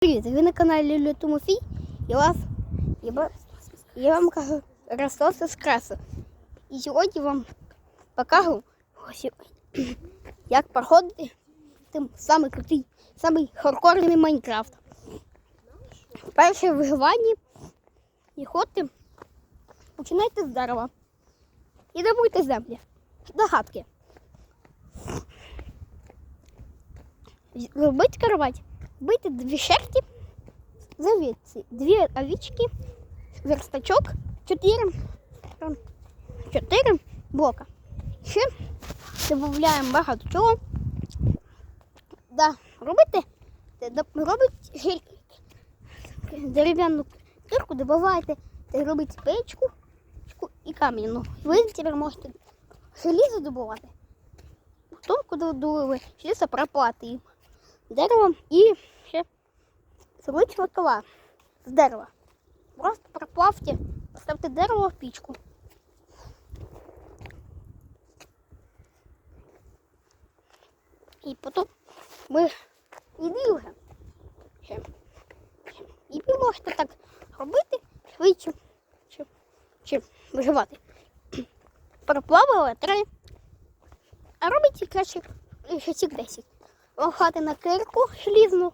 Привіт, ви на каналі Люля Тимофій. Я вас я, я вам кажу розсоси з краси. І сьогодні вам покажу, як проходити тим самий крутий, самий хардкорний Майнкрафт. Перше виживання і ходьте, починайте з дерева. І добуйте землі. Догадки. Робіть кровать. Бити дві шерсті, завідці, дві овічки, верстачок, чотири, чотири блока. Ще додаємо багато чого. Да, робите, робить дерев'яну кирку, та робить печку і кам'яну. Ви тепер можете желізо добувати. Потім, коли добули желізо, їм деревом і ще зробити кола з дерева. Просто проплавте, поставте дерево в пічку. І потім ви іди вже. І ви можете так робити швидше, чим, чим виживати. Проплавили три. А робите краще часик 10 лохати на кирку желізну,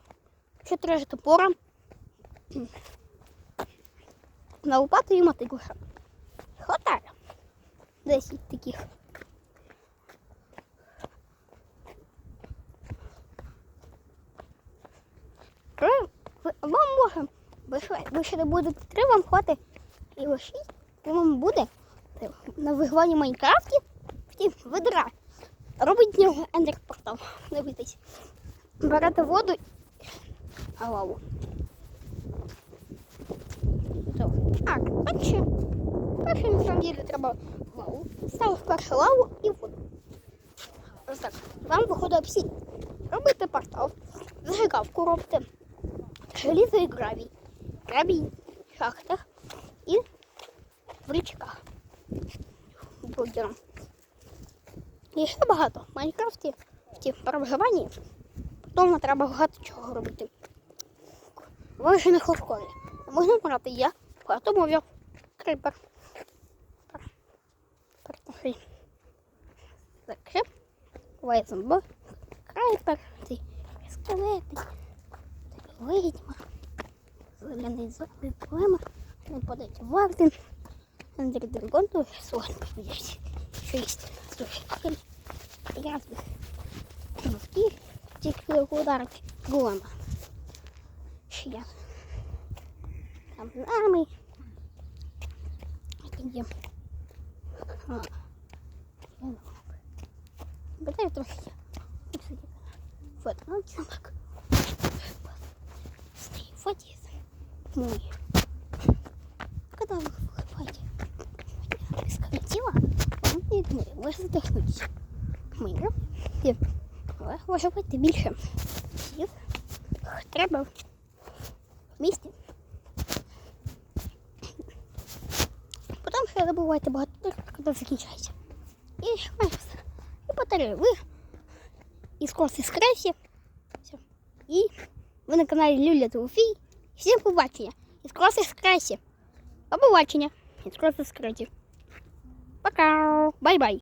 чотири топора, на лопату і мотику. Хватає. Десять таких. Три, вам може, ви ще, не будете три, вам хватить і ось вам буде е, на вигванні в Майнкрафті втім, ведра. Робить з портал. Дивитесь. Берете воду а лаву. Так, перше. Перше деле треба лаву. Ставив перше лаву і воду. Ось так. Вам виходить обсінь. Робите портал. Зажигалку робите. Желізо і гравій. Гравій в шахтах і в річках. Блогером. І ще багато. В Майнкрафті в ті перебиванні Вдома треба багато чого робити. Ви ж не хардкорі. Можна брати я, багато мовляв. Крипер. Закрип. Вайзенбо. Крайпер. Цей скелети. Ведьма. Зелений зомбі поема. Не подать Варден. Андрій Драгон, то слон побіжить. Шість. Слушай, Разних. Мовки. Тільки ударить голема. Ще я. Там нами. Тоді. Бдай трохи. Вот, ну чувак. Стій, вот Мой. не думает, можно задохнуть. Мы идем. Але може бути більше. Їх треба в місті. Потім ще забувайте багато коли закінчається. І ще майже все. І батареї ви. І скорості скресі. Все. І ви на каналі Люля Тимофій. Всім побачення. І скорості скресі. До побачення. І скорості скресі. Пока. Бай-бай.